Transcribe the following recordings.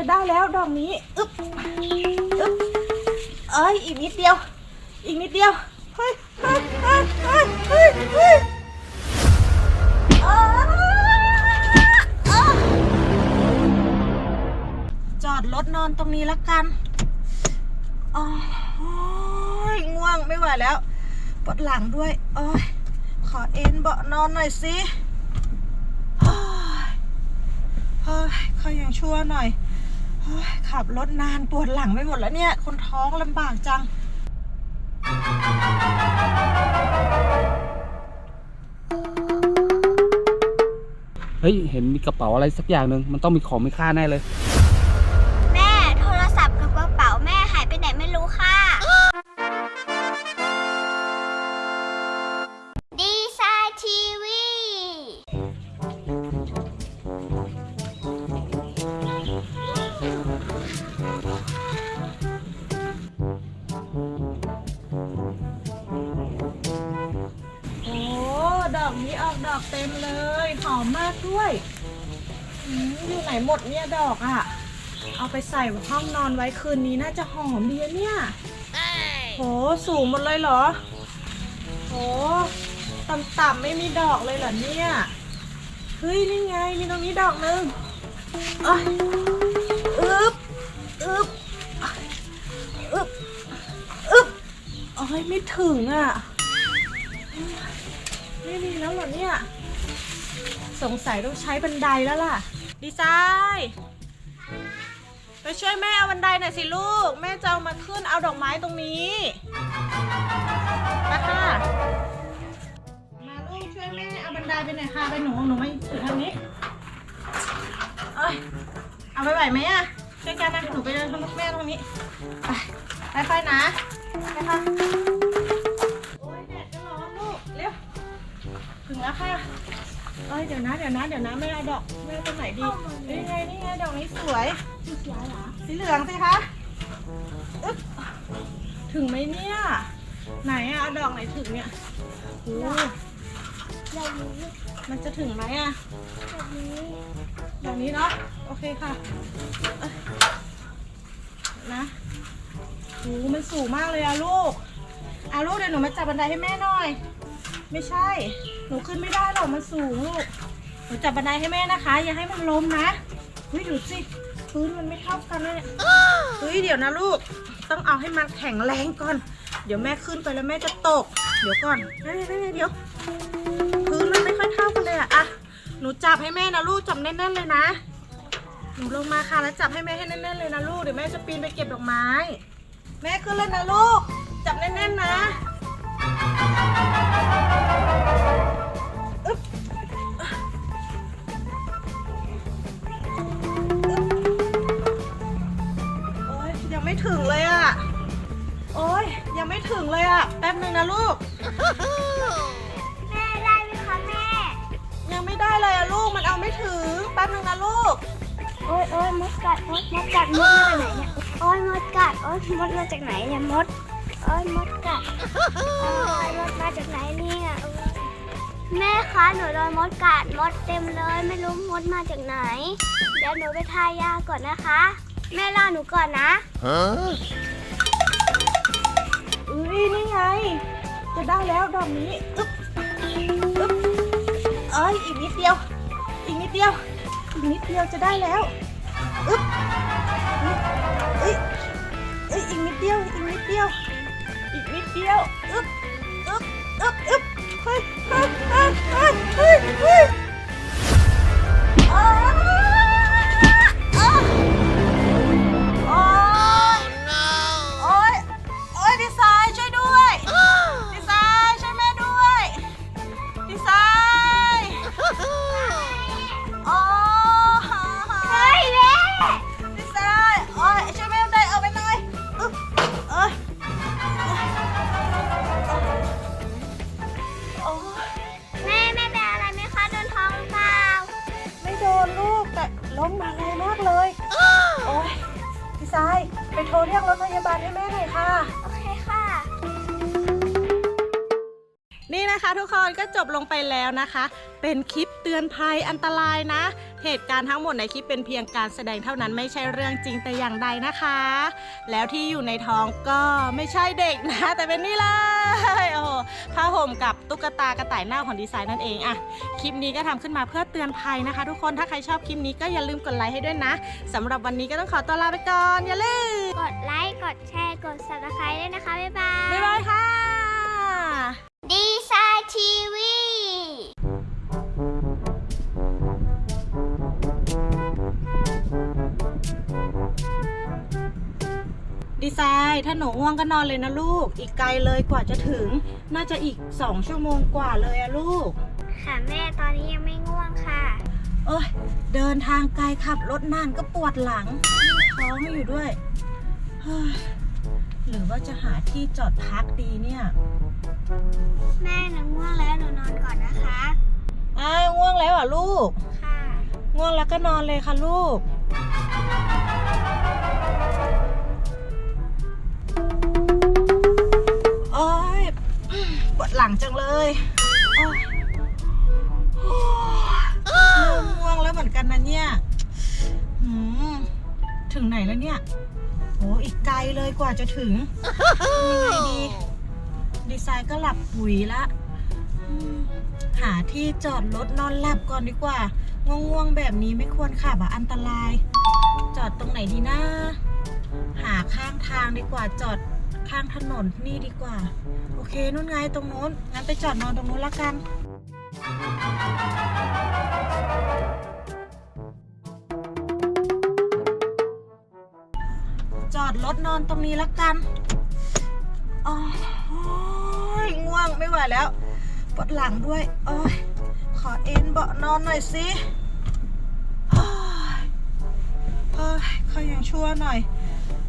จะได้แล้วดอกนี้อึ๊บอึ๊บเอ้ยอีกนิดเดียว อีกนิดเดียวเฮ้ยเฮ้ยเฮ้ยเฮ้ยเฮ้ยจอดรถนอนตรงนี้ละกันโอ้ยง่วงไม่ไหวแล้วปวดหลังด้วยโอ้ยขอเอ็นเบาะนอนหน่อยสิโอ้ยเฮ้ยเขายังชั่วหน่อย ขับรถนานปวดหลังไปหมดแล้วเนี่ย คนท้องลำบากจัง เฮ้ย เห็นมีกระเป๋าอะไรสักอย่างหนึ่งมันต้องมีของมีค่าแน่เลย อกนี้ออกดอกเต็มเลย หอมมากด้วยอืมอยู่ไหนหมดเนี่ยดอกอะ่ะ เอาไปใส่ห้องนอนไว้คืนนี้น่าจะหอมดีอะเนี่ยโหสูงหมดเลยเหรอโหต่ำๆไม่มีดอกเลยเหรอเนี่ยเฮ้ยนี่ไงมีตรงนี้ดอกหนึงอ้ยอึ๊บอึ๊บอึ๊บอึ๊บโอ้ยไม่ถึงอะ ไม่มีแล้วเหรอเนี่ย สงสัยต้องใช้บันไดแล้วล่ะ ดีไซน์ไปช่วยแม่เอาบันไดหน่อยสิลูก แม่จะเอามาขึ้นเอาดอกไม้ตรงนี้มาค่ะ มาลูกช่วยแม่เอาบันไดไปหน่อยค่ะไปหนูหนูไมาถือทางนี้เอ้ยเอาไปไหวไหมอะช่วยกันนะหนูไปเดินทางแม่ตรงนี้ ไปไปๆนะไปค่ะ แล้วค่ะเอ้ยเดี๋ยวนะเดี๋ยวนะเดี๋ยวนะไม่เอาดอกไม่เอาตัวไหนดีนี่ไงนี่ไงดอกนี้สวยสีเหรอสีเหลืองสิคะอึ๊บถึงไหมเนี่ย ไหนอะเอาดอกไหนถึงเนี่ยโอ้แบบนี้มันจะถึงไหมอะแบบนี้ดอกนี้เนาะโอเคค่ะเอ้ยนะโอ้มันสูงมากเลยอะลูกเอาลูกเดี๋ยวหนูมาจับบันไดให้แม่หน่อย ไม่ใช่ หนูขึ้นไม่ได้หรอกมันสูงลูก หนูจับบันไดให้แม่นะคะ อย่าให้มันล้มนะเฮ้ยดูสิพื้นมันไม่เท่ากันเลยเฮ้ยเดี๋ยวนะลูก ต้องเอาให้มันแข็งแรงก่อน เดี๋ยวแม่ขึ้นไปแล้วแม่จะตก เดี๋ยวก่อนนั่นๆๆเดี๋ยว พื้นมันไม่ค่อยเท่ากันเลยอะอะหนูจับให้แม่นะลูกจับแน่นๆเลยนะ หนูลงมาค่ะแล้วจับให้แม่ให้แน่นๆเลยนะลูก เดี๋ยวแม่จะปีนไปเก็บดอกไม้ แม่ขึ้นเลยนะลูก จับแน่นๆนะ ถึงเลยอะโอ๊ยยังไม่ถึงเลยอะแป๊บนึงนะลูก แม่ได้ไหมคะแม่ ยังไม่ได้เลยอะลูกมันเอาไม่ถึง แป๊บนึงนะลูก โอ้ยโอ้ยมดกัดมดมดกัดมดมาจากไหนเนี่ยโอ้ยมดกัดโอ้ยมดมาจากไหนเนี่ยมดโอ้ยมดกัดโอ้ยมดมาจากไหนเนี่ยโอ๊ยแม่คะหนูโดนมดกัดมดเต็มเลย ไม่รู้มดมาจากไหนเดี๋ยวหนูไปทายาก่อนนะคะ แม่รอหนูก่อนนะอุ้ยนี่ไง จะได้แล้วดอกนี้อึ๊บอึ๊บเอ้ยอีกนิดเดียว อีกนิดเดียว อีกนิดเดียวจะได้แล้วอึ๊บอึ๊บเอ้ยเอ้ยอีกนิดเดียว อีกนิดเดียว อีกนิดเดียวอึ๊บอึ๊บอึ๊บอึ๊บเฮ้ยเฮ้ยเฮ้ยเฮ้ยเฮ้ย แต่ล้มมาแรงมากเลย โอ้ยดีไซน์ไปโทรเรียกรถพยาบาลให้แม่หน่อยค่ะ นี่นะคะนะคะทุกคนก็จบลงไปแล้วนะคะ เป็นคลิปเตือนภัยอันตรายนะ เหตุการณ์ทั้งหมดในคลิปเป็นเพียงการแสดงเท่านั้นไม่ใช่เรื่องจริงแต่อย่างใดนะคะ แล้วที่อยู่ในท้องก็ไม่ใช่เด็กนะ แต่เป็นนี่เลยโอ้โหผ้าห่มกับตุ๊กตากระต่ายหน้าของดีไซน์นั่นเองอะคลิปนี้ก็ทำขึ้นมาเพื่อเตือนภัยนะคะ ทุกคนถ้าใครชอบคลิปนี้ก็อย่าลืมกดไลค์ให้ด้วยนะสำหรับวันนี้ก็ต้องขอตัวลาไปก่อนอย่าลืมกดไลค์กดแชร์กด subscribe ด้วยนะคะบ๊ายบายบ๊ายบายค่ะดีไซน์ ทีวี ดีไซน์ถ้าหนูง่วงก็นอนเลยนะลูก อีกไกลเลยกว่าจะถึง น่าจะอีก2ชั่วโมงกว่าเลยอะลูก ค่ะแม่ตอนนี้ยังไม่ง่วงค่ะ เอ้ยเดินทางไกลขับรถนานก็ปวดหลังท้องอยู่ด้วยเฮ้ยหรือว่าจะหาที่จอดพักดีเนี่ย แม่หนูง่วงแล้วหนูนอนก่อนนะคะ อ้าวง่วงแล้วเหรอะลูก ค่ะ ง่วงแล้วก็นอนเลยค่ะลูก โอ้ยปวดหลังจังเลย โอ๊ยโอ๊ยเริ่มง่วงแล้วเหมือนกันนะเนี่ยหืมถึงไหนแล้วเนี่ย โห อีกไกลเลยกว่าจะถึงยังไงดี ดีไซน์ก็หลับปุ๋ยละหาที่จอดรถนอนหลับก่อนดีกว่าง่วงๆแบบนี้ไม่ควรขับอะอันตราย จอดตรงไหนดีนะ หาข้างทางดีกว่าจอดข้างถนนนี่ดีกว่า โอเคนู่นไงตรงโน้นงั้นไปจอดนอนตรงนู้นละกันจอดรถนอนตรงนี้ละกันอ้ยง่วง ไม่ไหวแล้ว ปวดหลังด้วย โอ้ยขอเอ็นเบาะนอนหน่อยสิโอ้ยโอ้ยเขายังชั่วหน่อย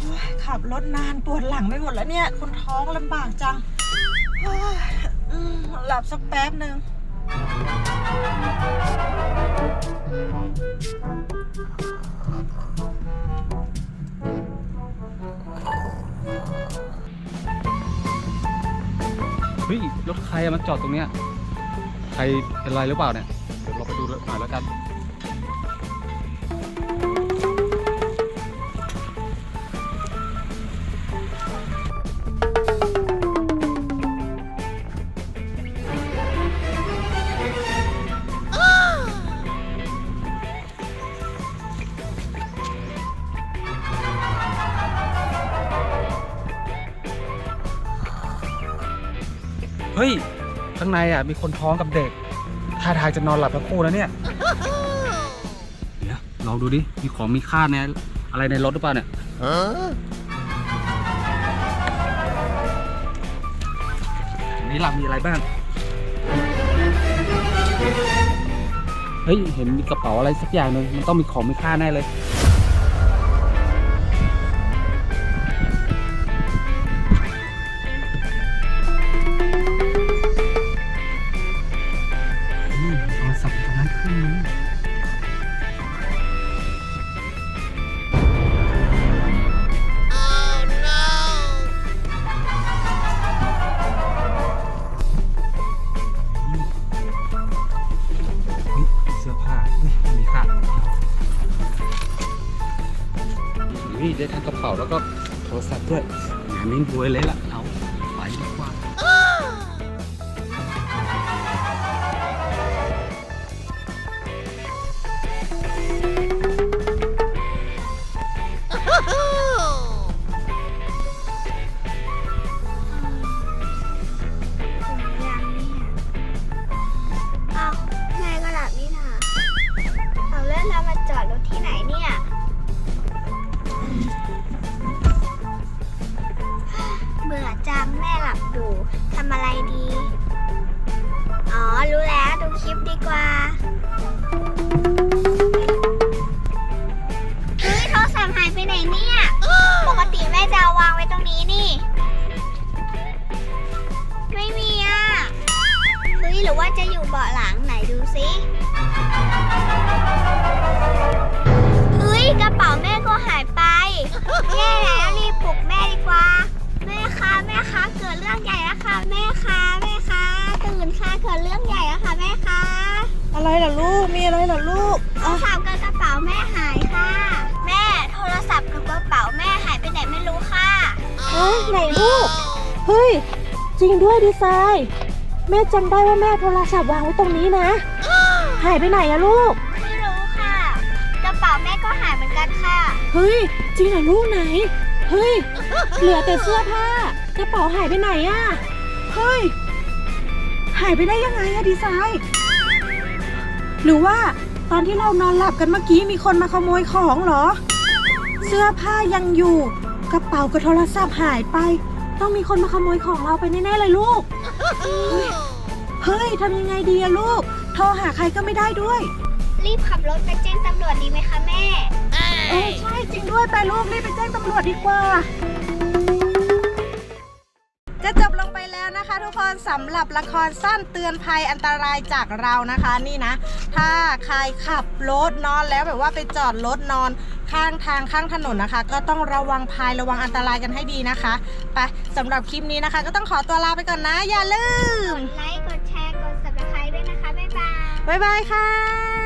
อยขับรถนานปวดหลังไปหมดแล้วเนี่ยคนท้องลำบากจังหลับสักแป๊บหนึ่ง ใครอะมันจอดตรงเนี้ย ใครเป็นไรหรือเปล่าเนี่ย เดี๋ยวเราไปดูหน่อยแล้วกัน ในอะมีคนท้องกับเด็กท่าทางจะนอนหลับทั้งคู่แล้วเนี่ยเดี๋ยวลองดูดิ มีของมีค่าในอะไรในรถหรือเปล่าเนี่ยอันนี้หลับมีอะไรบ้าง เฮ้ย เห็นมีกระเป๋าอะไรสักอย่างหนึ่งมันต้องมีของมีค่าแน่เลยี่ได้ทั้งกระเป๋าแล้วก็โทรศัพท์ด้วยงานนี้รวยเลยล่ะ ไหนลูก เฮ้ย จริงด้วยดีไซน์ แม่จำได้ว่าแม่โทรศัพท์วางไว้ตรงนี้นะ หายไปไหนอะลูก ไม่รู้ค่ะกระเป๋าแม่ก็หายเหมือนกันค่ะ เฮ้ย จริงเหรอลูกไหน เฮ้ย เหลือแต่เสื้อผ้ากระเป๋าหายไปไหนอะเฮ้ย หายไปได้ยังไงอะดีไซน์ หรือว่าตอนที่เรานอนหลับกันเมื่อกี้มีคนมาขโมยของเหรอ เสื้อผ้ายังอยู่ กระเป๋ากับโทรศัพท์หายไป ต้องมีคนมาขโมยของเราไปแน่ๆเลยลูกเฮ้ยเฮ้ยทำยังไงดีอะลูก โทรหาใครก็ไม่ได้ด้วย รีบขับรถไปแจ้งตำรวจดีไหมคะแม่ เออใช่จริงด้วยไปลูกรีบไปแจ้งตำรวจดีกว่า ก็จบลงไปแล้วนะคะทุกคนสำหรับละครสั้นเตือนภัยอันตรายจากเรานะคะนี่นะ ถ้าใครขับรถนอนแล้วแบบว่าไปจอดรถนอนข้างทางข้างถนนนะคะ ก็ต้องระวังภัยระวังอันตรายกันให้ดีนะคะไปสำหรับคลิปนี้นะคะ ก็ต้องขอตัวลาไปก่อนนะ อย่าลืมกดไลค์กดแชร์กด subscribe ด้วยนะคะบ๊ายบายบ๊ายบายค่ะ